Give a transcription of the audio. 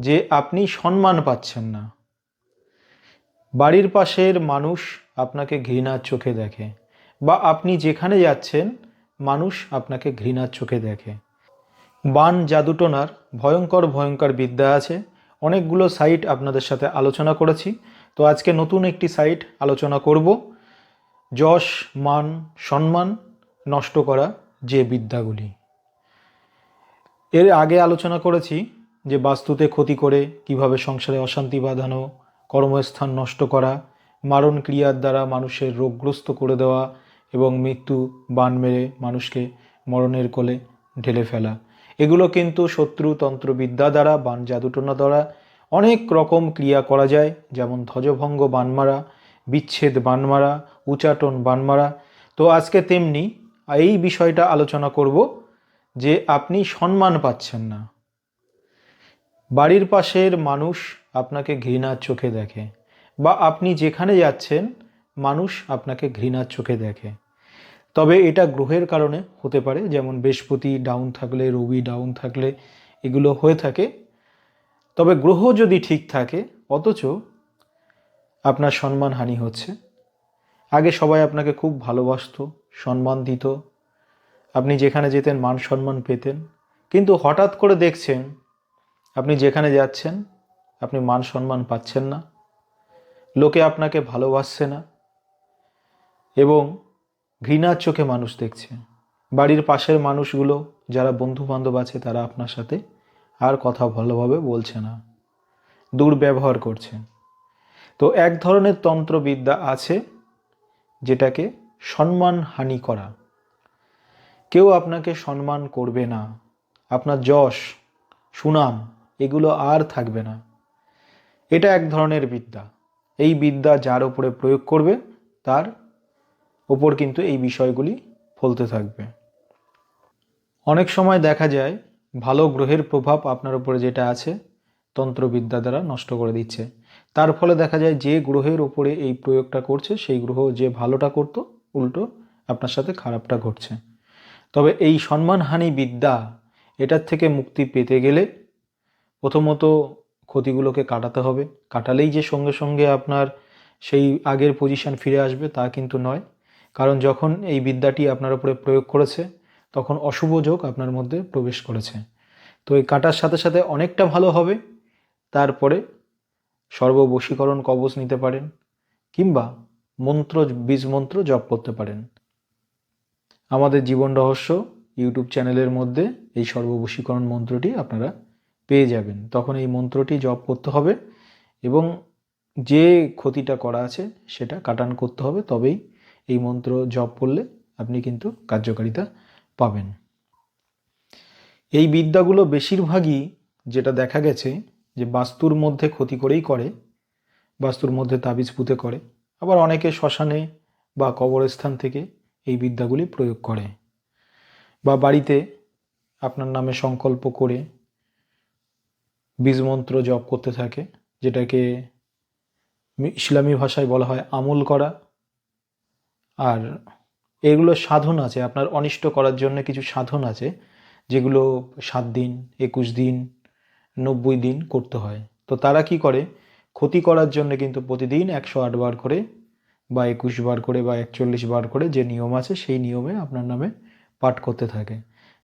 যে আপনি সম্মান পাচ্ছেন না। বাড়ির পাশের মানুষ আপনাকে ঘৃণার চোখে দেখে বা আপনি যেখানে যাচ্ছেন, মানুষ আপনাকে ঘৃণার চোখে দেখে। বান জাদুটোনার ভয়ঙ্কর ভয়ঙ্কর বিদ্যা আছে। অনেকগুলো সাইট আপনাদের সাথে আলোচনা করেছি। তো আজকে নতুন একটি সাইট আলোচনা করব। যশ, মান, সম্মান নষ্ট করা যে বিদ্যাগুলি। এর আগে আলোচনা করেছি যে বাস্তুতে ক্ষতি করে, কীভাবে সংসারে অশান্তি বাঁধানো, কর্মস্থান নষ্ট করা, মারণ ক্রিয়ার দ্বারা মানুষের রোগগ্রস্ত করে দেওয়া এবং মৃত্যু বান মেরে মানুষকে মরণের কোলে ঢেলে ফেলা। এগুলো কিন্তু শত্রুতন্ত্র বিদ্যা দ্বারা, বান জাদুটনা দ্বারা অনেক রকম ক্রিয়া করা যায়, যেমন ধ্বজভঙ্গ বান মারা, বিচ্ছেদ বান মারা, উচাটন বান মারা। তো আজকে তেমনি এই বিষয়টা আলোচনা করব যে আপনি সম্মান পাচ্ছেন না। বাড়ির পাশের মানুষ আপনাকে ঘৃণার চোখে দেখে বা আপনি যেখানে যাচ্ছেন, মানুষ আপনাকে ঘৃণার চোখে দেখে। তবে এটা গ্রহের কারণে হতে পারে, যেমন বৃহস্পতি ডাউন থাকলে, রবি ডাউন থাকলে এগুলো হয়ে থাকে। তবে গ্রহ যদি ঠিক থাকে, অথচ আপনার সম্মানহানি হচ্ছে। আগে সবাই আপনাকে খুব ভালোবাসতো, সম্মান দিত। আপনি যেখানে যেতেন মান সম্মান পেতেন। কিন্তু হঠাৎ করে দেখছেন আপনি যেখানে যাচ্ছেন, আপনি মান সম্মান পাচ্ছেন না। লোকে আপনাকে ভালোবাসছে না। এবং ঘৃণার চোখে মানুষ দেখছে। বাড়ির পাশের মানুষগুলো, যারা বন্ধু বান্ধব আছে, তারা আপনার সাথে আর কথা ভালোভাবে বলছে না। দুর্ব্যবহার করছে। তো এক ধরনের তন্ত্রবিদ্যা আছে, যেটাকে সম্মানহানি করা। কেউ আপনাকে সম্মান করবে না। আপনার যশ, সুনাম এগুলো আর থাকবে না। এটা এক ধরনের বিদ্যা। এই বিদ্যা যার উপরে প্রয়োগ করবে, তার ওপর কিন্তু এই বিষয়গুলি ফলতে থাকবে। অনেক সময় দেখা যায়, ভালো গ্রহের প্রভাব আপনার উপরে যেটা আছে, তন্ত্রবিদ্যা দ্বারা নষ্ট করে দিচ্ছে। তার ফলে দেখা যায়, যে গ্রহের ওপরে এই প্রয়োগটা করছে, সেই গ্রহ যে ভালোটা করত, উল্টো আপনার সাথে খারাপটা ঘটছে। তবে এই সম্মানহানি বিদ্যা, এটার থেকে মুক্তি পেতে গেলে প্রথমত ক্ষতিগুলোকে কাটাতে হবে। কাটালেই যে সঙ্গে সঙ্গে আপনার সেই আগের পজিশন ফিরে আসবে তা কিন্তু নয়। কারণ যখন এই বিদ্যাটি আপনার উপরে প্রয়োগ করেছে, তখন অশুভ যোগ আপনার মধ্যে প্রবেশ করেছে। তো এই কাটার সাথে সাথে অনেকটা ভালো হবে। তারপরে সর্ববশীকরণ কবচ নিতে পারেন কিংবা মন্ত্র, বীজ মন্ত্র জপ করতে পারেন। আমাদের জীবন রহস্য ইউটিউব চ্যানেলের মধ্যে এই সর্ববশীকরণ মন্ত্রটি আপনারা পেয়ে যাবেন। তখন এই মন্ত্রটি জপ করতে হবে এবং যে ক্ষতিটা করা আছে সেটা কাটান করতে হবে, তবেই এই মন্ত্র জপ করলে আপনি কিন্তু কার্যকারিতা পাবেন। এই বিদ্যাগুলো বেশিরভাগই যেটা দেখা গেছে যে বাস্তুর মধ্যে ক্ষতি করেই করে, বাস্তুর মধ্যে তাবিজ পুঁতে করে। আবার অনেকে শ্মশানে বা কবরস্থান থেকে এই বিদ্যাগুলি প্রয়োগ করে। বা বাড়িতে আপনার নামে সংকল্প করে বীজমন্ত্র জপ করতে থাকে, যেটাকে ইসলামী ভাষায় বলা হয় আমল করা। আর এগুলো সাধন আছে, আপনার অনিষ্ট করার জন্য কিছু সাধন আছে, যেগুলো সাত দিন, একুশ দিন, নব্বই দিন করতে হয়। তো তারা কি করে? ক্ষতি করার জন্য কিন্তু প্রতিদিন একশো আট বার করে বা একুশ বার করে বা একচল্লিশ বার করে যে নিয়ম আছে, সেই নিয়মে আপনার নামে পাঠ করতে থাকে।